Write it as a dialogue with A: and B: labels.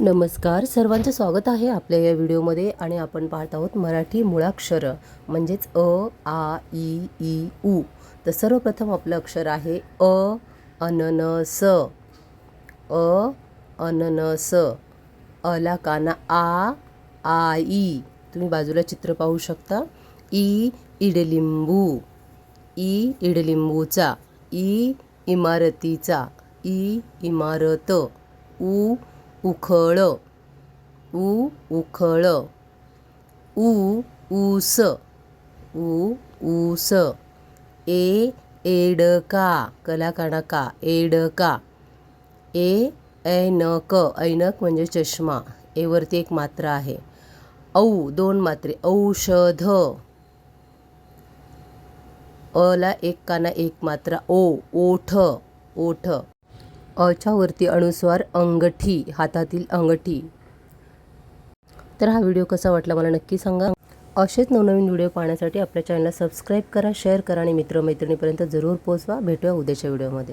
A: नमस्कार. सर्वांचं स्वागत आहे आपल्या या व्हिडिओमध्ये आणि आपण पाहत आहोत मराठी मुळाक्षरं म्हणजेच अ आ ई ई उ. तर सर्वप्रथम आपलं अक्षर आहे अ अननस. अ अननस. अला काना आ आई. तुम्ही बाजूला चित्र पाहू शकता. ई इडलिंबू. ई इडलिंबूचा. ई इमारतीचा. ई इमारत. उ उखळ. उ उखळ. उ ऊस. उ ऊस. ए एडका. कलाकाणका एडका. ए ऐनक. ऐनक म्हणजे चष्मा. एवरती एक मात्रा आहे. औ दोन मात्रे. औषध. अला एक काना एक मात्रा. ओ ओठ. ओठ. अच्या वरती अनुस्वार अंगठी हातातील अंगठी. तर हा व्हिडिओ कसा वाटला मला नक्की सांगा. असेच नवनवीन व्हिडिओ पाहण्यासाठी आपल्या चॅनलला सबस्क्राईब करा शेअर करा आणि मित्रमैत्रिणीपर्यंत जरूर पोहोचवा. भेटूया उद्याच्या व्हिडिओमध्ये.